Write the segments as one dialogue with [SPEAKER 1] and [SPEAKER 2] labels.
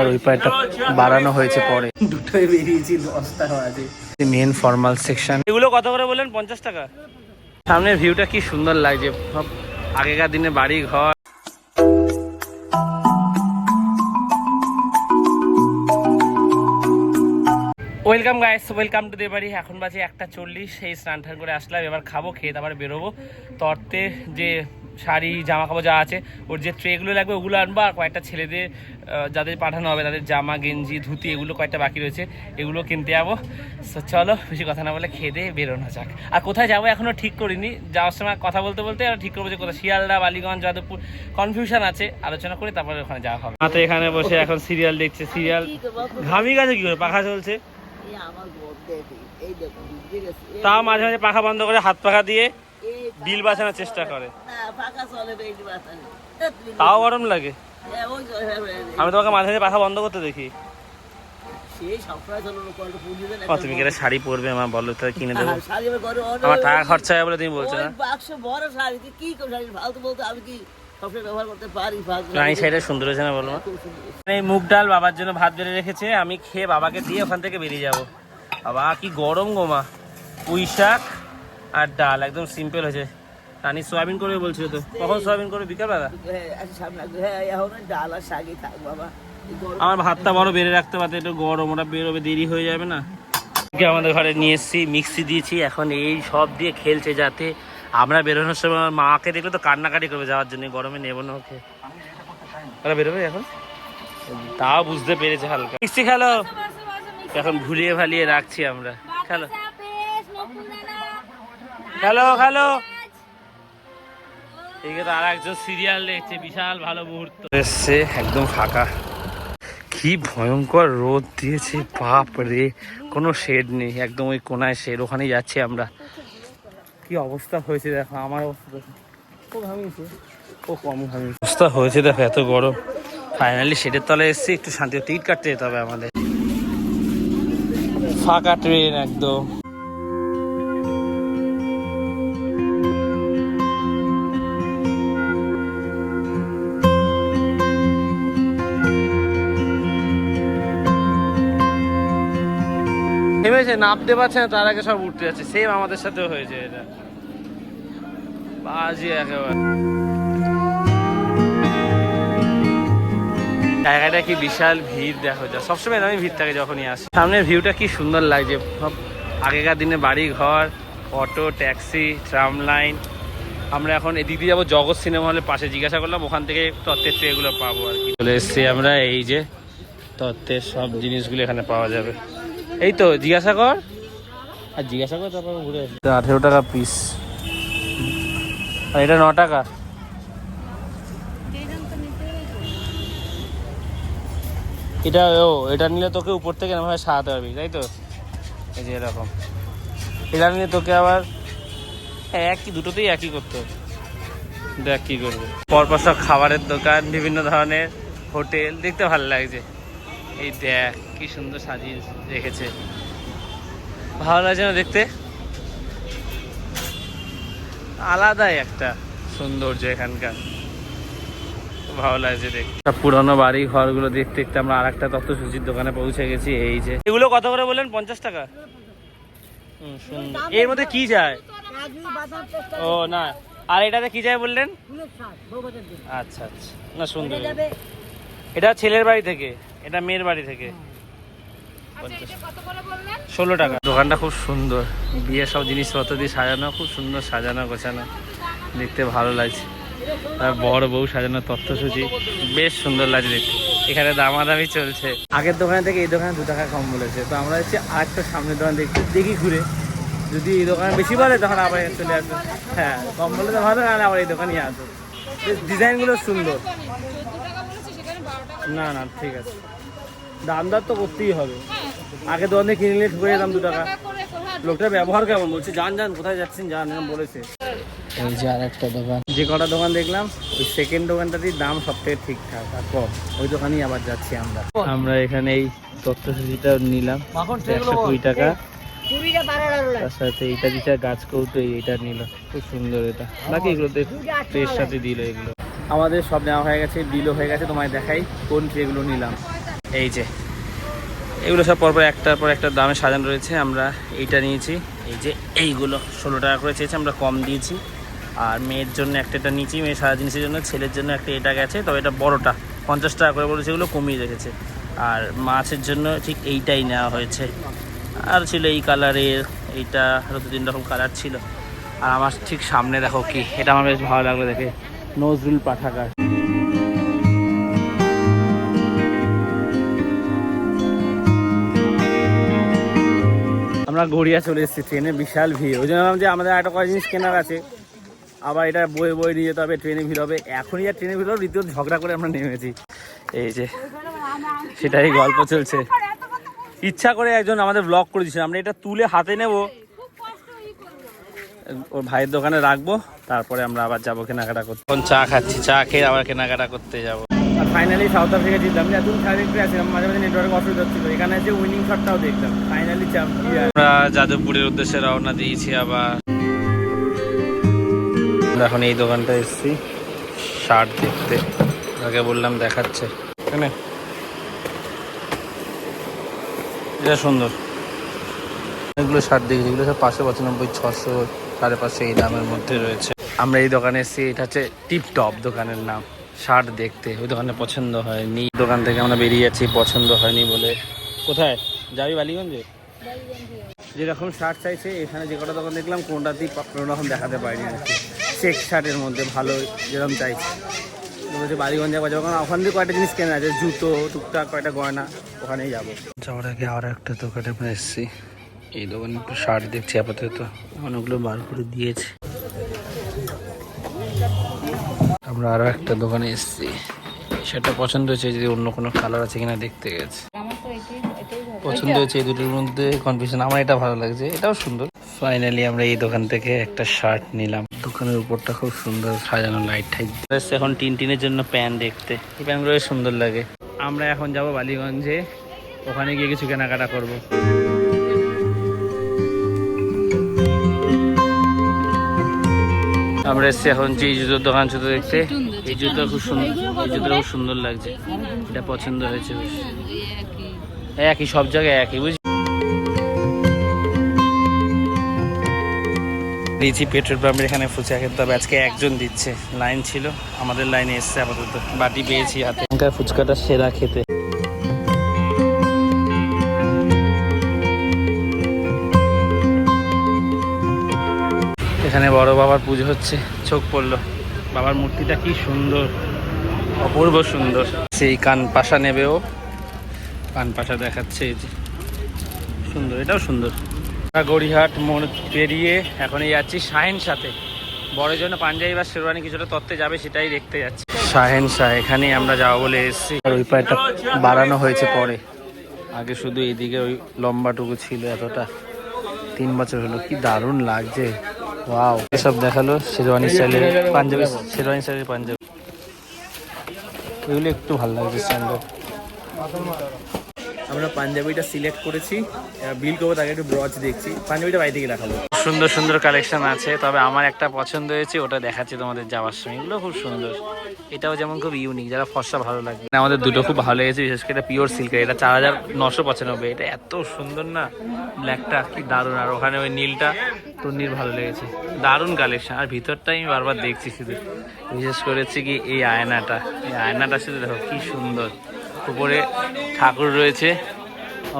[SPEAKER 1] আর ওই পায়টা বাড়ানো হয়েছে পরে। দুটোই বেরিয়েছি দশটা বাজে। মেন ফর্মাল সেকশন এগুলো কত করে বললেন? পঞ্চাশ টাকা? সামনের ভিউটা কি সুন্দর লাগছে। সব আগেকার দিনে বাড়ি ঘর। ওয়েলকাম গাইস ওয়েলকাম টু দেবাড়ি এখন বাজে একটা চল্লিশ। এই স্নান টান করে আসলাম। এবার খাব খেয়ে তারপরে বেরোবো। তর্তে যে শাড়ি জামা কাপড় যা আছে ওর যে ট্রেগুলো লাগবে ওগুলো আনব আর কয়েকটা ছেলেদের যাদের পাঠানো হবে তাদের জামা গেঞ্জি ধুতি এগুলো কয়েকটা বাকি রয়েছে এগুলো কিনতে যাব। চলো বেশি কথা না বলে খেয়ে দিয়ে বেরোনো যাক। আর কোথায় যাব এখনও ঠিক করিনি যাওয়ার সময় কথা বলতে বলতে আর ঠিক করব যে কোথায় শিয়ালদা বালিগঞ্জ যাদবপুর কনফিউশন আছে আলোচনা করে তারপরে ওখানে যাওয়া হবে। তো এখানে বসে এখন সিরিয়াল দেখছে সিরিয়াল ঘামি গেছে কি করে? পাখা চলছে? তাও মাঝে মাঝে পাখা বন্ধ করে হাত পাখা দিয়ে বিল বাঁচানোর চেষ্টা করে।
[SPEAKER 2] নেই
[SPEAKER 1] তাও গরম লাগে।
[SPEAKER 2] হ্যাঁ, হ্যাঁ, হ্যাঁ, হ্যাঁ।
[SPEAKER 1] আমি তোমাকে মাঝে মাঝে পাখা বন্ধ করতে দেখি। তুমি কিনা শাড়ি পরবে আমার বলো তো কিনে দেবো।
[SPEAKER 2] হ্যাঁ, আমার
[SPEAKER 1] টাকা খরচা হবে বলে তুমি বলছো না?
[SPEAKER 2] বাক্স বড় শাড়ি কি করে শাড়ি ফালতু বলতে আমি কি সবসময় ব্যবহার করতে পারি?
[SPEAKER 1] রানী শাড়িটা সুন্দর হয়েছে না বলো? এই মুগ ডাল বাবার জন্য ভাত বেড়ে রেখেছে আমি খেয়ে বাবাকে দিয়ে ওখান থেকে বেরিয়ে যাব। বাবা কি গরম গোমা পুঁই শাক আর ডাল একদম সিম্পল হয়েছে। রানী সোয়াবিন করবে বলছিল তো। কখন সোয়াবিন করবে বিকালবেলা
[SPEAKER 2] হ্যাঁ, আচ্ছা। হ্যাঁ, ডাল আর শাকই থাক বাবা।
[SPEAKER 1] আমার ভাতটা বড় বেড়ে রাখতে পারতে একটু গরম ওটা বেরোবে দেরি হয়ে যাবে না। আমাদের ঘরে নিয়ে এসেছি মিক্সি দিয়েছি এখন এই সব দিয়ে খেলছে যাতে আমরা বেরোনোর সময় আমার মাকে দেখলে তো কান্নাকাটি করবে যাওয়ার জন্য গরমে নেব না ওকে। ওরা বেরোবে এখন? তাও বুঝতে পেরেছে হালকা। মিক্সি খেলো। এখন ভুলিয়ে ভালিয়ে রাখছি আমরা। খেলো। খেলো হ্যালো এদিকে তো আর একজন সিরিয়াল দেখছে বিশাল ভালো মুহূর্ত। এসছে একদম ফাঁকা। কি ভয়ঙ্কর রোদ দিয়েছে বাপ রে। কোনো শেড নেই একদম ওই কোনায় শেড ওখানে যাচ্ছি আমরা। কি অবস্থা হয়েছে দেখো আমার অবস্থা দেখো। ও ঘামিয়েছে ও কম ঘামিয়েছে অবস্থা হয়েছে দেখো এত গরম। ফাইনালি শেডের তলায় এসছি একটু শান্তি টিকিট কাটতে যেতে হবে আমাদের। ফাঁকা ট্রেন একদম। থেমেছে নামতে পারছে না তার আগে সব উঠতে যাচ্ছে। সেম আমাদের সাথেও হয়েছে এটা। বাজে একেবারে। জায়গাটা কি বিশাল ভিড়, দেখো, যা সবসময় এরকমই ভিড় থাকে যখনই আসে। সামনের ভিউটা কি সুন্দর লাগছে। সব আগেকার দিনে বাড়ি ঘর অটো ট্যাক্সি ট্রাম লাইন আমরা এখন এদিক দিয়ে যাব জগৎ সিনেমা হলের পাশে। জিজ্ঞাসা করলাম, ওখান থেকে তত্ত্বের ট্রেগুলো পাবো আর কি। চলে এসছি আমরা, এই যে তত্ত্বের সব জিনিসগুলো এখানে পাওয়া যাবে। এই তো জিজ্ঞাসা কর। আর জিজ্ঞাসা কর তারপর ঘুরে আসি। আঠেরো টাকা পিস আর এটা ন টাকা। এটা ও এটা নিলে তোকে উপর থেকে এরকমভাবে সাজাতে পারবি তাই তো? এই যে এরকম। এটা নিলে তোকে আবার একই দুটোতেই একই করতে হবে। দেখ কি করবে। পরপর সব খাবারের দোকান বিভিন্ন ধরনের হোটেল দেখতে ভালো লাগছে। এই দেখ কি সুন্দর সাজিয়ে রেখেছে। ভালো লাগছে না দেখতে? আলাদাই একটা সৌন্দর্য এখানকার। ভালো লাগছে দেখতে। সব পুরনো বাড়ি ঘরগুলো দেখতে দেখতে আমরা আর একটা তত্ত্বসূচির দোকানে পৌঁছে গেছি এই যে। এগুলো কত করে বললেন? পঞ্চাশ টাকা? হুম, সুন্দর। এর মধ্যে কি যায়? ও না। আর এটাতে কি যায় বললেন? আচ্ছা আচ্ছা। না সুন্দর। এটা ছেলের বাড়ি থেকে? এটা মেয়ের বাড়ি থেকে। ষোলো টাকা। দোকানটা খুব সুন্দর। বিয়ের সব জিনিসপত্র দিয়ে সাজানো খুব সুন্দর সাজানো গোছানো। দেখতে ভালো লাগছে। আর বড় বউ সাজানো তথ্যসূচি। বেশ সুন্দর লাগছে দেখতে। এখানে দামাদামি চলছে। আগের দোকানে থেকে এই দোকানে দু টাকা কম বলেছে। তো আমরা হচ্ছে আরেকটা সামনের দোকান দেখতে দেখি ঘুরে। যদি এই দোকানে বেশি বলে তখন আবার চলে আসবে। হ্যাঁ কম বলে তো ভালো নাহলে আবার এই দোকানেই আসবে। ডিজাইনগুলো সুন্দর। না না ঠিক আছে। দাম দর তো করতেই হবে। আগে দোকানে কিনে নিলে ঠুকে যেতাম দু টাকা। লোকটার ব্যবহার কেমন? বলছে যান যান কোথায় যাচ্ছেন? যান এরকম বলেছে। এই যে আর একটা দোকান। যে কটা দোকান দেখলাম ওই সেকেন্ড দোকানটাতেই দাম সব থেকে ঠিকঠাক। আর কম। ওই দোকানেই আবার যাচ্ছি আমরা। আমরা এখানে এই তথ্যসূচিটা নিলাম। একশো কুড়ি টাকা। তার সাথে এইটা দিচ্ছে গাছ কৌটো এইটা নিল। খুব সুন্দর এটা। বাকি এগুলো ট্রের সাথে দিল এগুলো। আমাদের সব নেওয়া হয়ে গেছে, বিলও হয়ে গেছে, তোমায় দেখাই কোন ট্রেগুলো নিলাম। এই যে, এগুলো সব পরপর একটার পর একটা দামে সাজানো রয়েছে, আমরা এইটা নিয়েছি। এই যে, এইগুলো ষোলো টাকা করে চেয়েছি, আমরা কম দিয়েছি। আর মেয়ের জন্য একটা এটা নিয়েছি মেয়ের সারা জিনিসের জন্য, ছেলের জন্য একটা এটা গেছে, তবে এটা বড়টা, পঞ্চাশ টাকা করে বলেছে এগুলো কমিয়ে রেখেছে। আর মাছের জন্য ঠিক এইটাই নেওয়া হয়েছে। আর ছিল এই কালারের, এইটা আরও দু তিন রকম কালার ছিল। আর আমার ঠিক সামনে দেখো কি, এটা আমার বেশ ভালো লাগল দেখে। নজরুল পাঠাগার। আমরা গড়িয়া চলে এসেছি ট্রেনে, বিশাল ভিড়। ওই জন্য যে আমাদের একটা কয়েক জিনিস কেনার আছে। আবার এটা বয়ে বয়ে নিয়ে যেতে হবে, ট্রেনে ভিড় হবে। এখনই আর ট্রেনে ভিড় হবে, রীতিমতো ঝগড়া করে আমরা নেমেছি। এই যে, সেটাই গল্প চলছে। ইচ্ছা করে একজন আমাদের ব্লগ করে দিয়েছিল। আমরা এটা তুলে হাতে নেব। ওর ভাইয়ের দোকানে রাখব তারপরে আমরা আবার যাব কেনাকাটা করতে। এখন চা খাচ্ছি চা খেয়ে আবার কেনাকাটা করতে যাব। আর ফাইনালি সাউথ আফ্রিকা জিতলাম। সাইড একটু আছিলাম মাঝে মাঝে নেটওয়ার্ক অসুবিধা হচ্ছিল। এখানে যে উইনিং শটটাও দেখলাম। ফাইনালি আমরা যাদবপুরের উদ্দেশ্যে রওনা দিয়েছি আবার। আমরা এখন এই দোকানটা এসেছি শার্ট দেখতে। আগে বললাম দেখাচ্ছে। এখানে। এটা সুন্দর। অনেকগুলো শার্ট দেখি যেগুলো সব পাঁচশো পঁচানব্বই ছশো। সাড়ে পাঁচশো এই দামের মধ্যে রয়েছে। আমরা এই দোকানে এসেছি এটা হচ্ছে টিপ টপ দোকানের নাম। শার্ট দেখতে ওই দোকানে পছন্দ হয়নি। দোকান থেকে আমরা বেরিয়ে যাচ্ছি পছন্দ হয়নি বলে। কোথায়? যাবি বালিগঞ্জে? যেরকম শার্ট চাইছে এখানে যে কটা দোকান দেখলাম কোনটাতেই কোনো রকম দেখাতে পারিনি চেক শার্টের মধ্যে ভালো যেরকম চাইছে। বলছে বালিগঞ্জে যাব যখন ওখান থেকে কয়েকটা জিনিস কেনা আছে? জুতো টুকটাক কয়েকটা গয়না ওখানেই যাব। যাওয়ার আগে আর একটা দোকানে আমরা এসেছি। এই দোকানে একটু শার্ট দেখছি আপাতত। অনেকগুলো বার করে দিয়েছে। আমরা আরও একটা দোকানে এসেছি। সেটা পছন্দ হয়েছে যদি অন্য কোনো কালার আছে কিনা দেখতে গেছে। পছন্দ হয়েছে এই দুটোর মধ্যে কনফিউশন আমার এটা ভালো লাগছে এটাও সুন্দর। ফাইনালি আমরা এই দোকান থেকে একটা শার্ট নিলাম। দোকানের উপরটা খুব সুন্দর সাজানো লাইট টাইট এখন টিন টিনের জন্য প্যান দেখতে। এই প্যানগুলো সুন্দর লাগে। আমরা এখন যাব বালিগঞ্জে। ওখানে গিয়ে কিছু কেনাকাটা করব। আমরা এসছি এখন যে এই জুতোর দোকান জুতো দেখতে। এই জুতো খুব সুন্দর। এই জুতোটা খুব সুন্দর লাগছে। এটা পছন্দ হয়েছে একই। সব জায়গায় একই বুঝলি দিয়েছি পেট্রোল পাম্পের এখানে ফুচকা খেতে হবে আজকে একজন দিচ্ছে। লাইন ছিল আমাদের লাইনে এসছে আপাতত। বাটি পেয়েছি হাতে। ফুচকাটা সেরা খেতে। এখানে বড় বাবার পুজো হচ্ছে। চোখ পড়ল। বাবার মূর্তিটা কি সুন্দর। অপূর্ব সুন্দর। সেই কান পাশা নেবেও কান পাশা দেখাচ্ছে এই যে। সুন্দর, এটাও সুন্দর। গড়িহাট মোড় পেরিয়ে এখন এই যাচ্ছি শাহেন সাথে। বড় জন্য পাঞ্জাবি বা শেরওয়ানি কিছুটা তত্ত্বে যাবে সেটাই দেখতে যাচ্ছি। শাহেন শাহ, এখানেই আমরা যাব বলে এসেছি। আর ওই পায়টা বাড়ানো হয়েছে পরে। আগে শুধু এইদিকে ওই লম্বাটুকু ছিল এতটা। তিন বছর হলো, কি দারুণ লাগছে। ওয়াও এসব দেখাল শেরওয়ানি স্টাইলের পাঞ্জাবি শেরওয়ানি স্টাইলের পাঞ্জাবি। এগুলো একটু ভালো লাগছে স্ট্যান্ডার্ড আমরা পাঞ্জাবিটা সিলেক্ট করেছি। বিল করব, তাকে একটু ব্রজ দেখছি। পাঞ্জাবিটা বাড়ি থেকে দেখাবো। সুন্দর সুন্দর কালেকশন আছে, তবে আমার একটা পছন্দ হয়েছে, ওটা দেখাচ্ছি তোমাদের যাওয়ার সময়। এগুলো খুব সুন্দর। এটাও যেমন খুব ইউনিক যারা ফর্সা ভালো লাগবে। আমাদের দুটো খুব ভালো লেগেছে, বিশেষ করে পিওর সিল্কের এটা চার হাজার নশো পঁচানব্বই, এটা এত সুন্দর না? ব্ল্যাকটা কি দারুণ, আর ওখানে ওই নীলটা তন্নির ভালো লেগেছে। দারুণ কালেকশন আর ভিতরটা আমি বারবার দেখছি শুধু। বিশেষ করেছি কি এই আয়নাটা এই আয়নাটা শুধু দেখো, কি সুন্দর। উপরে ঠাকুর রয়েছে।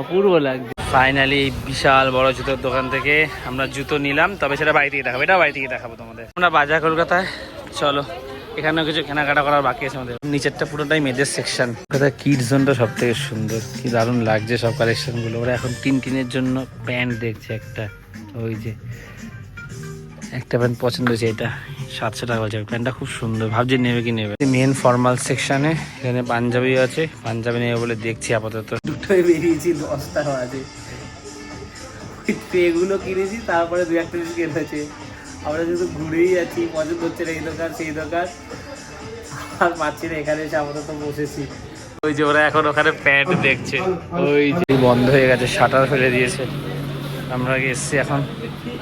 [SPEAKER 1] অপূর্ব লাগছে। ফাইনালি এই বিশাল বড় জুতোর দোকান থেকে আমরা জুতো নিলাম তবে সেটা বাড়ি থেকে দেখাবো। এটা বাড়ি থেকে দেখাবো তোমাদের। আমরা বাজার কলকাতায়। চলো এখানেও কিছু কেনাকাটা করার বাকি আছে আমাদের। নিচেরটা পুরোটাই মেয়েদের সেকশন কলকাতার কিড জোনটা সব থেকে সুন্দর। কি দারুণ লাগছে সব কালেকশনগুলো। ওরা এখন তিন টিনের জন্য প্যান্ট দেখছে একটা। ওই যে একটা প্যান্ট পছন্দ হয়েছে এটা। সাতশো টাকা বলছে। প্যান্টটা খুব সুন্দর। ভাবছি নেবে কি নেবে। মেন ফর্মাল সেকশনে এখানে পাঞ্জাবি আছে। পাঞ্জাবি নেবে বলে দেখছি আপাতত। দুটোই বেরিয়েছি দশটা বাজে। এগুলো কিনেছি তারপরে দু একটা জিনিস কিনেছে আমরা শুধু ঘুরেই যাচ্ছি পছন্দ হচ্ছে না এই দোকান সেই দোকান। আর পাচ্ছি না এখানে এসে আপাতত বসেছি। ওই যে ওরা এখন ওখানে প্যান্ট দেখছে। ওই যে বন্ধ হয়ে গেছে শাটার ফেলে দিয়েছে। আমরা এসছি এখন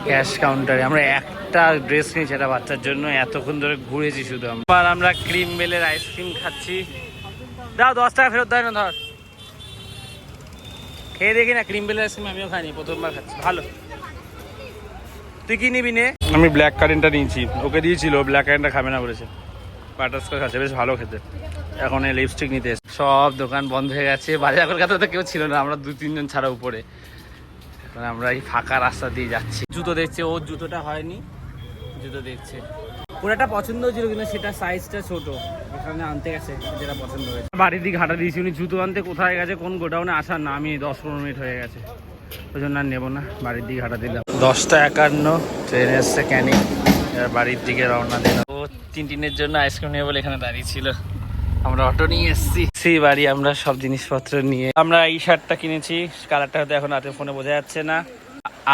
[SPEAKER 1] ক্যাশ কাউন্টারে আমরা একটা ড্রেস নিয়েছি একটা বাচ্চার জন্য এতক্ষণ ধরে ঘুরেছি শুধু আমরা। আর আমরা ক্রিম বেলের আইসক্রিম খাচ্ছি। দাও দশ টাকা ফেরত দেয় না ধর। খেয়ে দেখি না ক্রিম বেল আইসক্রিম আমিও খাইনি প্রথমবার খাচ্ছি। ভালো। তুই কি নিবি নে? আমি ব্ল্যাক কারেন্টটা নিয়েছি। ওকে দিয়েছিল ব্ল্যাক কারেন্টটা খাবে না বলেছে। বাটারস্কচ আছে বেশ ভালো খেতে। এখন এই লিপস্টিক নিতে সব দোকান বন্ধ হয়ে গেছে। বাজার কলকাতাতে কেউ ছিল না আমরা দু তিনজন ছাড়া উপরে। এখন আমরা এই ফাঁকা রাস্তা দিয়ে যাচ্ছি। জুতো দেখছে ওর জুতোটা হয়নি। জুতো দেখছে। পুরোটা পছন্দ হয়েছিল কিন্তু সেটা সাইজটা ছোট। এখানে আনতে গেছে, যেটা পছন্দ হয়েছে। বাড়ির দিকে হাঁটা দিয়েছি, উনি জুতো আনতে কোথায় গেছে, কোন গোডাউনে আসার না আমি দশ পনেরো মিনিট হয়ে গেছে। ওই জন্য আর নেব না, বাড়ির দিকে হাঁটা দিলাম। দশটা একান্ন ট্রেন এসছে ক্যানিং বাড়ির দিকে রওনা দিলাম। ও তিন টিনের জন্য আইসক্রিম নেবে বলে এখানে দাঁড়িয়ে ছিল। আমরা অটো নিয়ে এসেছি। সেই বাড়ি, আমরা সব জিনিসপত্র নিয়ে। আমরা এই শার্টটা কিনেছি কালারটা হয়তো এখন হাতে ফোনে বোঝা যাচ্ছে না।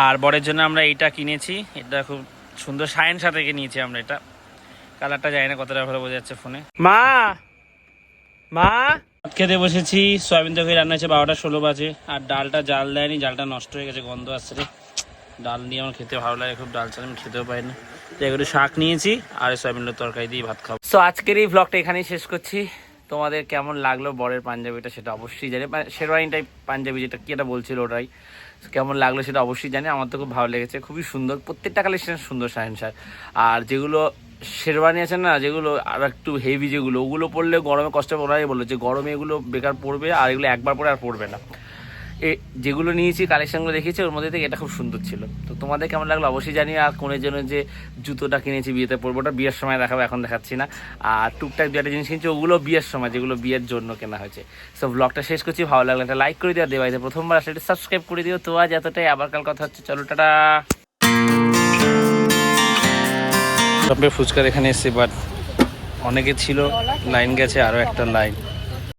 [SPEAKER 1] আর বরের জন্য আমরা এইটা কিনেছি, এটা খুব সুন্দর সায়েন্স থেকে নিয়েছি আমরা এটা। কালারটা জানি না কতটা ভালো বোঝা যাচ্ছে ফোনে। মা! মা! খেতে বসেছি সয়াবিন তরকারি রান্না হয়েছে বারোটা ষোলো বাজে আর ডালটা জাল দেয়নি জালটা নষ্ট হয়ে গেছে গন্ধ আসছে রে। ডাল দিয়ে আমার খেতে ভালো লাগে খুব ডাল ছাড়া আমি খেতেও পারি না। তো এগুলো শাক নিয়েছি আর সয়াবিনের তরকারি দিয়ে ভাত খাব। তো আজকের এই ব্লগটা এখানেই শেষ করছি। তোমাদের কেমন লাগল বরের পাঞ্জাবিটা সেটা অবশ্যই জানি। মানে শেরওয়ানি টাইপ পাঞ্জাবি যেটা কি এটা বলছিল ওটাই। কেমন লাগল সেটা অবশ্যই জানি। আমার তো খুব ভালো লেগেছে। খুবই সুন্দর। প্রত্যেকটা কালেকশন সুন্দর সাহেন স্যার। আর যেগুলো শেরওয়ানি আছে না, যেগুলো আর একটু হেভি যেগুলো, ওগুলো পড়লে গরমে কষ্ট ওরাই বলল যে গরমে এগুলো বেকার পড়বে আর এগুলো একবার পরে আর পড়বে না। এ, যেগুলো নিয়েছি কালেকশনগুলো দেখিয়েছি, ওর মধ্যে থেকে এটা খুব সুন্দর ছিল। তো তোমাদের কেমন লাগল অবশ্যই জানি আর কোনের জন্য যে জুতোটা কিনেছি বিয়েতে পরবো, ওটা বিয়ের সময় দেখাবো, এখন দেখাচ্ছি না। আর টুকটাক দু একটা জিনিস কিনছি, ওগুলো বিয়ের সময়, যেগুলো বিয়ের জন্য কেনা হয়েছে। সো ব্লগটা শেষ করছি, ভালো লাগল একটা লাইক করে দিও দেবাইতে প্রথমবার আসলে সাবস্ক্রাইব করে দিও। তো আজ এতটাই, আবার কাল কথা হচ্ছে, চলো, টাটা। ফুচকার এখানে এসেছি বাট অনেকে ছিল লাইন গেছে আরও একটা লাইন